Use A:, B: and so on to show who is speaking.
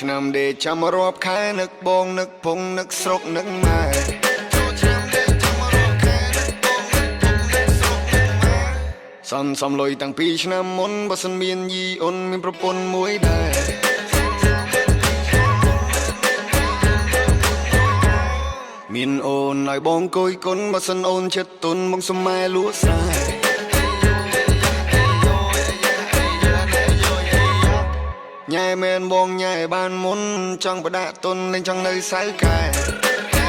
A: ឆ្នាំដេចាំរាប់ខែនឹកបងនឹកពងនឹកស្រុកនឹកម៉ែសន្សំលុយតាំងពីឆ្នាំមុនបើសិនមានយីអូនមានប្រពន្ធមួយដែរមានអូនឲ្យបងគយគុណបើសិនអូនចិត្តទុនមកសុំម៉ែលួស្រែញ៉ែមែនបងញ ចង់បដាក់ទុនលេងចង់នៅសៅកែ